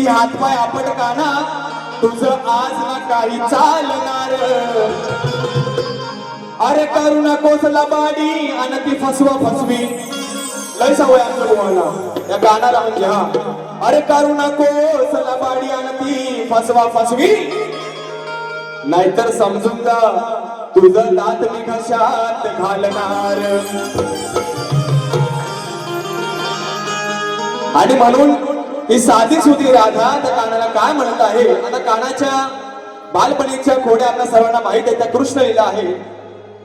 किती हातपाय आपट काना तुझं आज ना काही चालणार. अरे करू नकोस लबाडी आणि ती फसवा फसवी. लय सवय आमच्या तुम्हाला. या गाण्याला म्हणजे हा अरे करू नकोस लबाडी आणि ती फसवा फसवी. नाहीतर समजून जा तुझं दात मी कशात घालणार. आणि म्हणून ही साधीच होती राधा त्या कानाला काय म्हणत आहे? आता कानाच्या बालपणीच्या खोड्या आपल्या सर्वांना माहीत आहे त्या कृष्ण लीला आहे.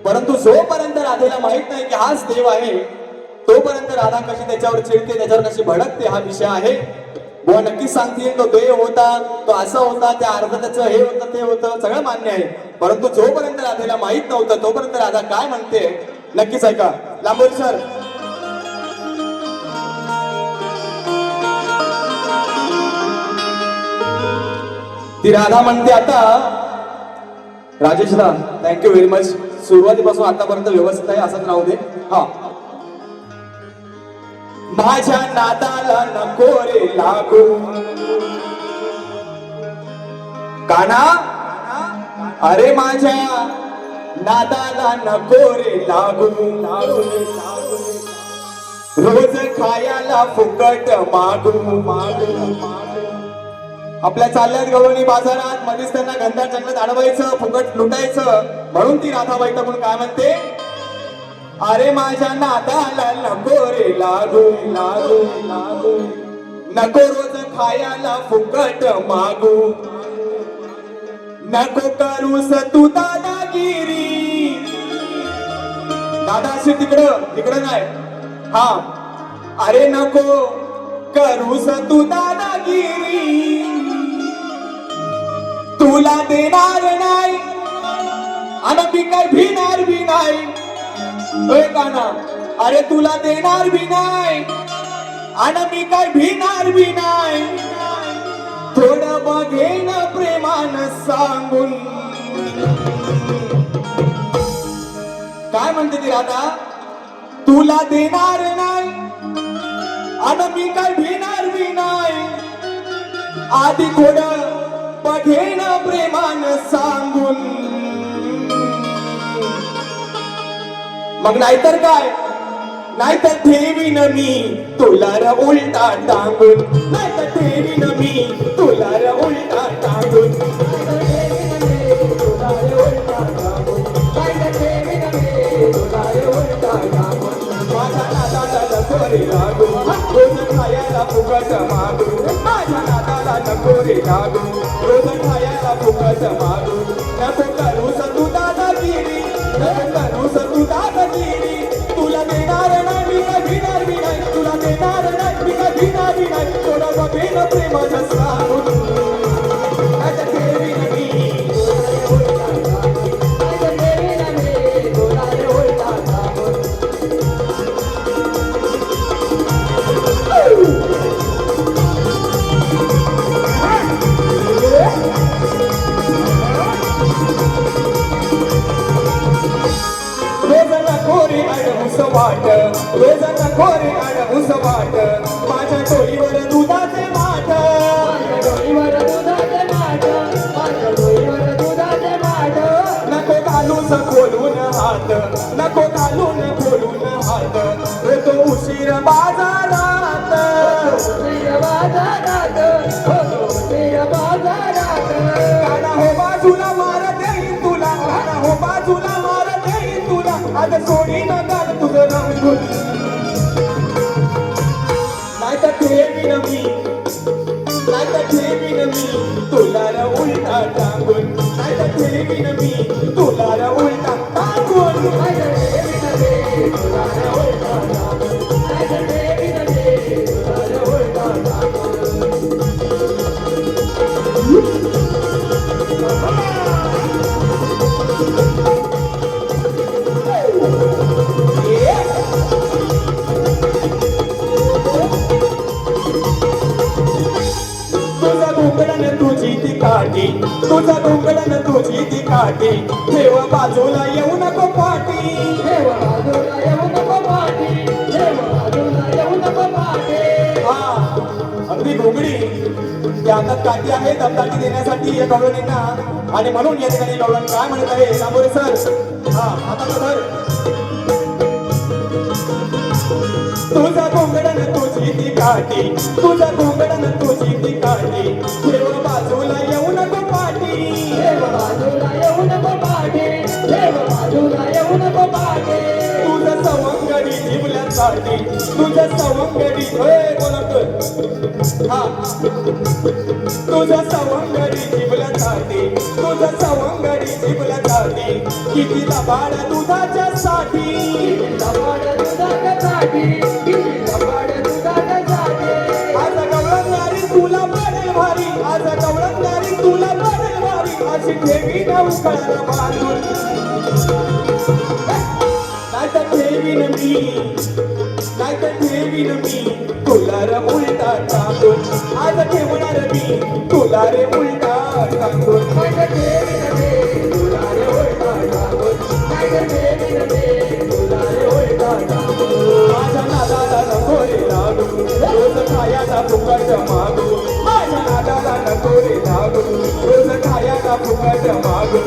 परंतु जोपर्यंत राधेला माहीत नाही की हाच देव आहे तोपर्यंत राधा कशी त्याच्यावर चिडते त्याच्यावर कशी भडकते हा विषय आहे. बुवा नक्कीच सांगते तो देव होता तो असा होता त्या अर्ध त्याचं हे होतं ते होतं सगळं मान्य आहे. परंतु जोपर्यंत राधेला माहीत नव्हतं तोपर्यंत राधा काय म्हणते? नक्कीच ऐका. लांबोरी सर ती राधा म्हणते आता राजेश थँक्यू व्हेरी मच सुरुवातीपासून आतापर्यंत व्यवस्थित आहे असंच राहू दे. हा. माझ्या नादाला नको रे लागू. काना? अरे माझ्या नादाला नको रे लागू. लागू लागू रोज खायला फुकट मागू मागू मागू. आपल्या चालल्यात गवळणी बाजारात. मध्येच त्यांना गंधा जंगलात अडवायचं फुकट लुटायचं. म्हणून ती राधाबाई म्हणून काय म्हणते? अरे माझ्या नादाला नको रे लागू लागू लागू. नको रोज खायला फुकट मागू. नको करू तू दादागिरी. दादा असे तिकडं तिकडं नाही. हा. अरे नको करू तू दादागिरी. तुला देणार नाही. आणि मी काय भिणार बी नाही. काना अरे तुला देणार बी नाही. आणि मी काय भिणार बी नाही. थोड बघेन प्रेमान सांगून. काय म्हणते ती राधा? तुला देणार नाही. आणि मी काय भिणार बी नाही. आधी थोडं बघेन प्रेमान सांगून. मग नाहीतर काय? नाहीतर ठेवीन मी तुला र उलटा टांगून. नाहीतर ठेवीन मी तुला नादाला रे लागू रोज खायला फुकट मागू. नको करू तू दादागिरी नको करू तू दादागिरी तुला देणार नाही मी काय नाही तुला देणार नाही मी काय नाही बघेन वाट. रोजाना खोरे अडमुस वाट. माझ्या टोळीवर दुधाचे माठ. नको घालून खोलून हात. नको घालून खोलून हात. येतो उशीर बाजारात. काना हो बाजूला तुला आता सोडी न घाल तुझं रंगून नाही तर ठेवीन मी. नाही तर मी. तुला उलटा टांगून नाही तर ठेवीन मी. तुला उलटा तुझी ती काठी ठेव बाजूला येऊ नको पाठी. हा अगदी घुंगडी. त्या हातात काठी आहे दमदाटी देण्यासाठी या गवळणींना आणि म्हणून या ठिकाणी गवळण काय म्हणत आहे दामोरे सर. हा हातात धर तुझा घोंगडन तुझी ती काठी. तुझा घोंगडन तुझी ती काठी. जिवल्यासाठी तुझ्या सवंगडी होय बोलत हा. तुझ्या सवंगडी जिबला जाते तुझ्या सवंगडी जिवल्यासाठी किती लबाड दुधाच्या साठी लबाड दुधासाठी किती लबाड दुधासाठी आज गवळणारी तुला पडेल भारी आज तुला पडेल भारी. अशी ठेवी बांधून नाही तर ठेवीन मी. घेईल मी. तुला र उलटा टाकून आज ठेवणार मी. तुला रे उलटा टाकून तुला रे उलटा टाकून तुला रे नको रे लागू. रोज खायाला फुकट मागू. माझ्या नादाला नको लागू. रोज खायाला फुकट मागू.